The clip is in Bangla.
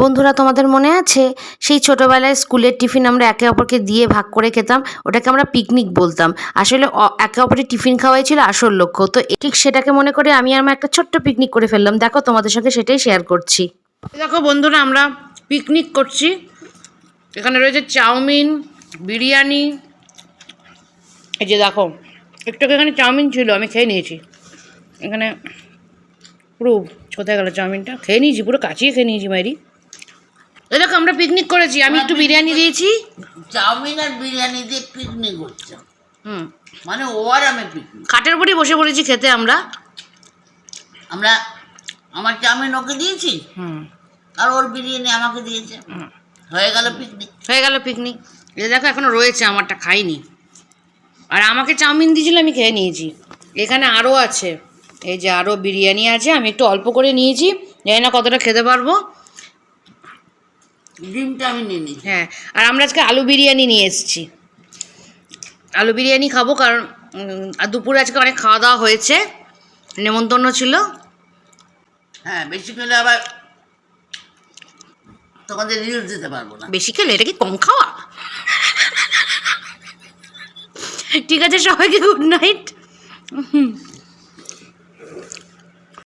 বন্ধুরা, তোমাদের মনে আছে? সেই ছোটোবেলায় স্কুলের টিফিন আমরা একে অপরকে দিয়ে ভাগ করে খেতাম, ওটাকে আমরা পিকনিক বলতাম। আসলে একে অপরের টিফিন খাওয়াই ছিল আসল লক্ষ্য। তো ঠিক সেটাকে মনে করে আমি আমার একটা ছোট্ট পিকনিক করে ফেললাম। দেখো, তোমাদের সঙ্গে সেটাই শেয়ার করছি। দেখো বন্ধুরা, আমরা পিকনিক করছি। এখানে রয়েছে চাউমিন, বিরিয়ানি। এই যে দেখো একটু এখানে চাউমিন ছিল, আমি খেয়ে নিয়েছি। এখানে পুরো কোথায় গেল চাউমিনটা? খেয়ে নিয়েছি, পুরো কাচিয়ে খেয়ে নিয়েছি মাইরি। এই দেখো আমরা পিকনিক করেছি। আমি একটু বিরিয়ানি দিয়েছি। চাউমিন আর বিরিয়ানি দিয়ে পিকনিক হচ্ছে হুম। মানে ও আর আমি পিকনিক খাটের উপরই বসে পড়েছি খেতে আমরা। আমরা আমার চাউমিন ওকে দিয়েছি? হুম। আর ওর বিরিয়ানি আমাকে দিয়েছে। হুম। হয়ে গেল পিকনিক হয়ে গেল পিকনিক এই দেখো এখনও রয়েছে আমারটা খাইনি। আর আমাকে চাউমিন দিয়েছিল আমি খেয়ে নিয়েছি। এখানে আরও আছে। এই যে আরও বিরিয়ানি আছে আমি একটু অল্প করে নিয়েছি। জানি না কতটা খেতে পারব। ডিমটা আমি নিয়ে নিয়েছি হ্যাঁ আর আমরা আজকে আলু বিরিয়ানি নিয়ে এসেছি। আলু বিরিয়ানি খাব কারণ আর দুপুরে আজকে অনেক খাওয়া দাওয়া হয়েছে। নেমন্তন্ন ছিল। হ্যাঁ বেশি খেলে আবার তোমাদের রিলস দিতে পারব না। বেশি খেলে? এটা কি কম খাওয়া? ঠিক আছে সবাইকে গুড নাইট